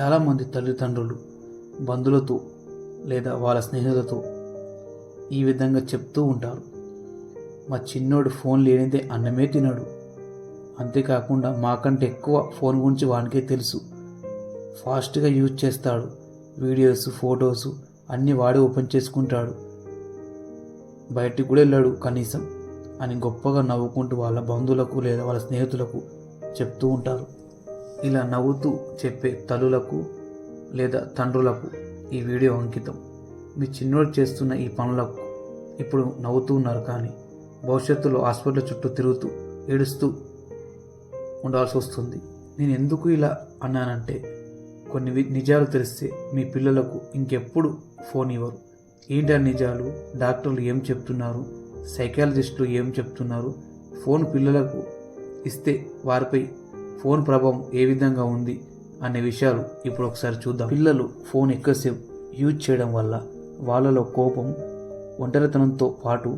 చాలామంది తల్లిదండ్రులు బంధువులతో లేదా వాళ్ళ స్నేహితులతో ఈ విధంగా చెప్తూ ఉంటారు. మా చిన్నోడు ఫోన్ లేనిదే అన్నమే తినడు. అంతేకాకుండా మాకంటే ఎక్కువ ఫోన్ గురించి వానికే తెలుసు. ఫాస్ట్గా యూజ్ చేస్తాడు. వీడియోస్ ఫొటోస్ అన్నీ వాడే ఓపెన్ చేసుకుంటాడు. బయటికి కూడా వెళ్ళాడు కనీసం అని గొప్పగా నవ్వుకుంటూ వాళ్ళ బంధువులకు లేదా వాళ్ళ స్నేహితులకు చెప్తూ ఉంటారు. ఇలా నవ్వుతూ చెప్పే తల్లులకు లేదా తండ్రులకు ఈ వీడియో అంకితం. మీ చిన్నోడు చేస్తున్న ఈ పనులకు ఇప్పుడు నవ్వుతూ ఉన్నారు కానీ భవిష్యత్తులో హాస్పిటల్ చుట్టూ తిరుగుతూ ఏడుస్తూ ఉండాల్సి వస్తుంది. నేను ఎందుకు ఇలా అన్నానంటే కొన్ని వి- నిజాలు తెలిస్తే మీ పిల్లలకు ఇంకెప్పుడు ఫోన్ ఇవ్వరు. ఏంటి నిజాలు? డాక్టర్లు ఏం చెప్తున్నారు? సైకాలజిస్టులు ఏం చెప్తున్నారు? ఫోన్ పిల్లలకు ఇస్తే వారిపై ఫోన్ ప్రభావం ఏ విధంగా ఉంది అనే విషయాలు ఇప్పుడు ఒకసారి చూద్దాం. పిల్లలు ఫోన్ ఎక్కువసేపు యూజ్ చేయడం వల్ల వాళ్ళలో కోపం ఒంటరితనంతో పాటు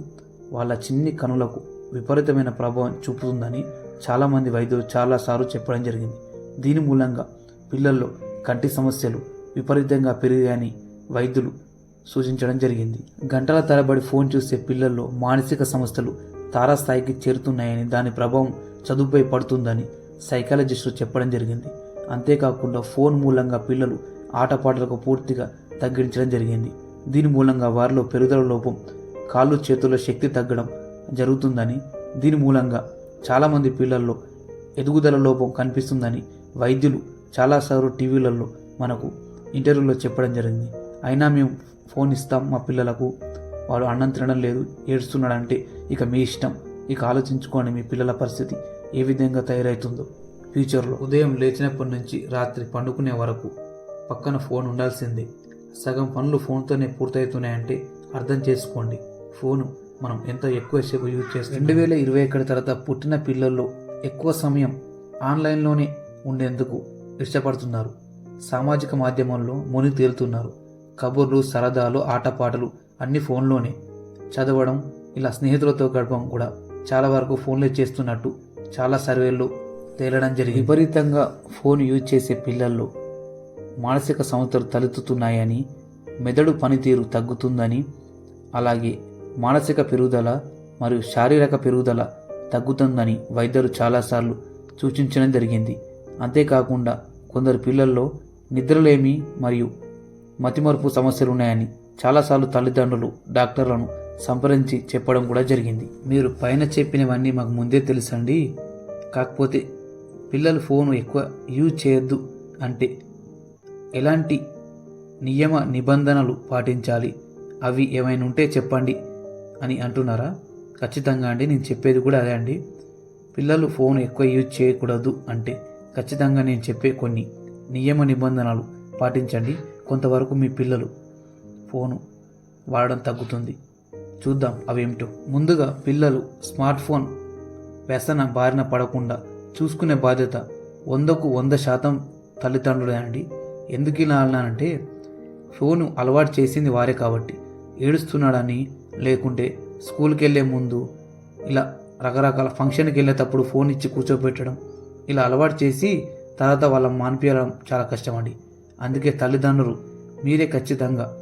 వాళ్ళ చిన్ని కనులకు విపరీతమైన ప్రభావం చూపుతుందని చాలామంది వైద్యులు చాలాసార్లు చెప్పడం జరిగింది. దీని మూలంగా పిల్లల్లో కంటి సమస్యలు విపరీతంగా పెరిగాయని వైద్యులు సూచించడం జరిగింది. గంటల తరబడి ఫోన్ చూసే పిల్లల్లో మానసిక సమస్యలు తారాస్థాయికి చేరుతున్నాయని దాని ప్రభావం చదువుపై పడుతుందని సైకాలజిస్టులు చెప్పడం జరిగింది. అంతేకాకుండా ఫోన్ మూలంగా పిల్లలు ఆటపాటలకు పూర్తిగా తగ్గించడం జరిగింది. దీని మూలంగా వారిలో పెరుగుదల లోపం కాళ్ళు చేతుల్లో శక్తి తగ్గడం జరుగుతుందని దీని మూలంగా చాలామంది పిల్లల్లో ఎదుగుదల లోపం కనిపిస్తుందని వైద్యులు చాలాసార్లు టీవీలలో మనకు ఇంటర్వ్యూలో చెప్పడం జరిగింది. అయినా మేము ఫోన్ ఇస్తాం మా పిల్లలకు. వాడు అన్నం తినడం లేదు ఏడుస్తున్నాడంటే ఇక మీ ఇష్టం. ఇక ఆలోచించుకోండి మీ పిల్లల పరిస్థితి. ఏ విధంగా తయారవుతుందో ఫ్యూచర్లో ఉదయం లేచినప్పటి నుంచి రాత్రి పండుకునే వరకు పక్కన ఫోన్ ఉండాల్సిందే. సగం పనులు ఫోన్తోనే పూర్తవుతున్నాయంటే అర్థం చేసుకోండి. ఫోను మనం ఎంత ఎక్కువసేపు యూజ్ చేస్తాం రెండు వేల ఇరవై ఒకటి తర్వాత పుట్టిన పిల్లల్లో ఎక్కువ సమయం ఆన్లైన్లోనే ఉండేందుకు ఇష్టపడుతున్నారు. సామాజిక మాధ్యమంలో మునిగి తేలుతున్నారు. కబుర్లు సరదాలు ఆటపాటలు అన్ని ఫోన్లోనే. చదవడం ఇలా స్నేహితులతో గడపడం కూడా చాలా వరకు ఫోన్లే చేస్తున్నట్టు చాలా సర్వేల్లో తేలడం జరిగింది. విపరీతంగా ఫోన్ యూజ్ చేసే పిల్లల్లో మానసిక సమస్యలు తలెత్తుతున్నాయని మెదడు పనితీరు తగ్గుతుందని అలాగే మానసిక పెరుగుదల మరియు శారీరక పెరుగుదల తగ్గుతుందని వైద్యులు చాలాసార్లు సూచించడం జరిగింది. అంతేకాకుండా కొందరు పిల్లల్లో నిద్రలేమి మరియు మతిమరుపు సమస్యలు ఉన్నాయని చాలాసార్లు తల్లిదండ్రులు డాక్టర్లను సంప్రదించి చెప్పడం కూడా జరిగింది. మీరు పైన చెప్పినవన్నీ మాకు ముందే తెలుసండి. కాకపోతే పిల్లలు ఫోన్ ఎక్కువ యూజ్ చేయొద్దు అంటే ఎలాంటి నియమ నిబంధనలు పాటించాలి? అవి ఏమైనా ఉంటే చెప్పండి అని అంటున్నారా? ఖచ్చితంగా అండి. నేను చెప్పేది కూడా అదే అండి. పిల్లలు ఫోన్ ఎక్కువ యూజ్ చేయకూడదు అంటే ఖచ్చితంగా నేను చెప్పే కొన్ని నియమ నిబంధనలు పాటించండి. కొంతవరకు మీ పిల్లలు ఫోను వాడడం తగ్గుతుంది. చూద్దాం అవేమిటో. ముందుగా పిల్లలు స్మార్ట్ ఫోన్ వ్యసన బారిన పడకుండా చూసుకునే బాధ్యత వందకు వంద శాతం తల్లిదండ్రులే అండి. ఎందుకు ఇలా అన్నానంటే ఫోను అలవాటు చేసింది వారే కాబట్టి. ఏడుస్తున్నాడని లేకుంటే స్కూల్కి వెళ్ళే ముందు ఇలా రకరకాల ఫంక్షన్కి వెళ్ళేటప్పుడు ఫోన్ ఇచ్చి కూర్చోబెట్టడం ఇలా అలవాటు చేసి తర్వాత వాళ్ళ మానిపించడం చాలా కష్టమండి. అందుకే తల్లిదండ్రులు మీరే ఖచ్చితంగా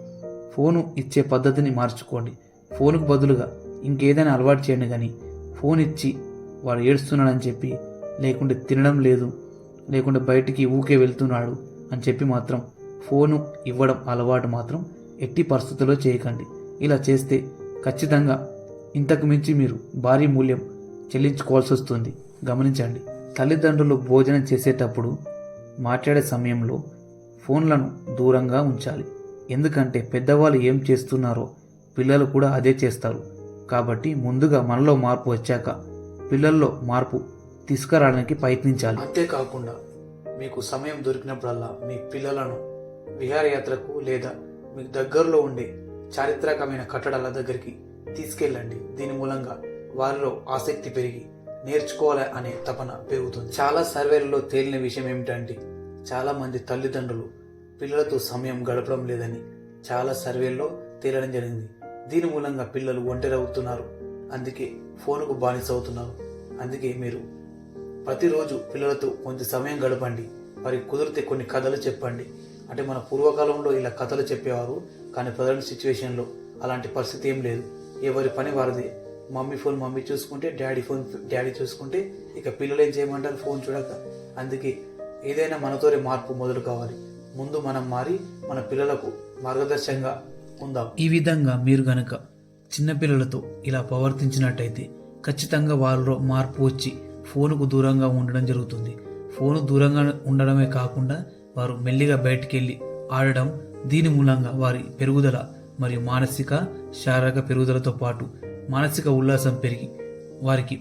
ఫోను ఇచ్చే పద్ధతిని మార్చుకోండి. ఫోన్కు బదులుగా ఇంకేదైనా అలవాటు చేయండి కానీ ఫోన్ ఇచ్చి వాడు ఏడుస్తున్నాడని చెప్పి లేకుంటే తినడం లేదు లేకుంటే బయటికి ఊకే వెళ్తున్నాడు అని చెప్పి మాత్రం ఫోను ఇవ్వడం అలవాటు మాత్రం ఎట్టి పరిస్థితుల్లో చేయకండి. ఇలా చేస్తే ఖచ్చితంగా ఇంతకు మించి మీరు భారీ మూల్యం చెల్లించుకోవాల్సి వస్తుంది. గమనించండి తల్లిదండ్రులు భోజనం చేసేటప్పుడు మాట్లాడే సమయంలో ఫోన్లను దూరంగా ఉంచాలి. ఎందుకంటే పెద్దవాళ్ళు ఏం చేస్తున్నారో పిల్లలు కూడా అదే చేస్తారు. కాబట్టి ముందుగా మనలో మార్పు వచ్చాక పిల్లల్లో మార్పు తీసుకురావడానికి ప్రయత్నించాలి. అంతేకాకుండా మీకు సమయం దొరికినప్పుడల్లా మీ పిల్లలను విహారయాత్రకు లేదా మీకు దగ్గరలో ఉండే చారిత్రకమైన కట్టడాల దగ్గరికి తీసుకెళ్ళండి. దీని మూలంగా వారిలో ఆసక్తి పెరిగి నేర్చుకోవాలి అనే తపన పెరుగుతుంది. చాలా సర్వేలలో తేలిన విషయం ఏమిటంటే చాలామంది తల్లిదండ్రులు పిల్లలతో సమయం గడపడం లేదని చాలా సర్వేల్లో తేలడం జరిగింది. దీని మూలంగా పిల్లలు ఒంటరి అవుతున్నారు అందుకే ఫోన్కు బానిస అవుతున్నారు అందుకే మీరు ప్రతిరోజు పిల్లలతో కొంత సమయం గడపండి. మరి కుదిరితే కొన్ని కథలు చెప్పండి. అంటే మన పూర్వకాలంలో ఇలా కథలు చెప్పేవారు కానీ ప్రజెంట్ సిచ్యువేషన్లో అలాంటి పరిస్థితి ఏం లేదు. ఎవరి పని వారిదే. మమ్మీ ఫోన్ మమ్మీ చూసుకుంటే డాడీ ఫోన్ డాడీ చూసుకుంటే ఇక పిల్లలు ఏం చేయమంటారు ఫోన్ చూడక. అందుకే ఏదైనా మనతోనే మార్పు మొదలు కావాలి. ముందు మనం మారి మన పిల్లలకు మార్గదర్శకంగా పొందాం ఈ విధంగా మీరు గనక చిన్నపిల్లలతో ఇలా ప్రవర్తించినట్టయితే ఖచ్చితంగా వారిలో మార్పు వచ్చి ఫోనుకు దూరంగా ఉండడం జరుగుతుంది. ఫోను దూరంగా ఉండడమే కాకుండా వారు మెల్లిగా బయటికి వెళ్ళి ఆడడం దీని మూలంగా వారి పెరుగుదల మరియు మానసిక శారీరక పెరుగుదలతో పాటు మానసిక ఉల్లాసం పెరిగి వారికి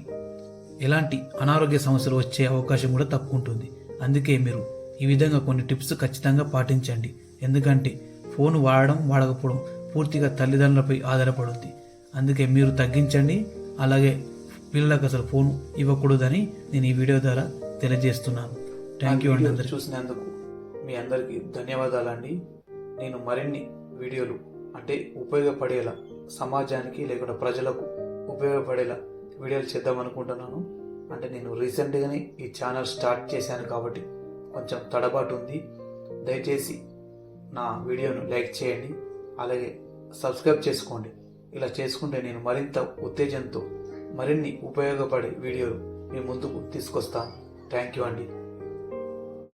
ఎలాంటి అనారోగ్య సమస్యలు వచ్చే అవకాశం కూడా తక్కువ ఉంటుంది. అందుకే మీరు ఈ విధంగా కొన్ని టిప్స్ ఖచ్చితంగా పాటించండి. ఎందుకంటే ఫోన్ వాడడం వాడకపోవడం పూర్తిగా తల్లిదండ్రులపై ఆధారపడుతుంది అందుకే మీరు తగ్గించండి అలాగే పిల్లలకు అసలు ఫోన్ ఇవ్వకూడదని నేను ఈ వీడియో ద్వారా తెలియజేస్తున్నాను. థ్యాంక్ యూ అండి అందరు చూసినందుకు మీ అందరికీ ధన్యవాదాలండి. నేను మరిన్ని వీడియోలు అంటే ఉపయోగపడేలా సమాజానికి లేకుండా ప్రజలకు ఉపయోగపడేలా వీడియోలు చేద్దాం అనుకుంటున్నాను. అంటే నేను రీసెంట్గానే ఈ ఛానల్ స్టార్ట్ చేశాను కాబట్టి కొంచెం తడబాటు ఉంది. దయచేసి నా వీడియోను లైక్ చేయండి అలాగే సబ్స్క్రైబ్ చేసుకోండి. ఇలా చేసుకుంటే నేను మరింత ఉత్తేజంతో మరిన్ని ఉపయోగపడే వీడియోలు మీ ముందుకు తీసుకొస్తాను. థ్యాంక్ యూ అండి.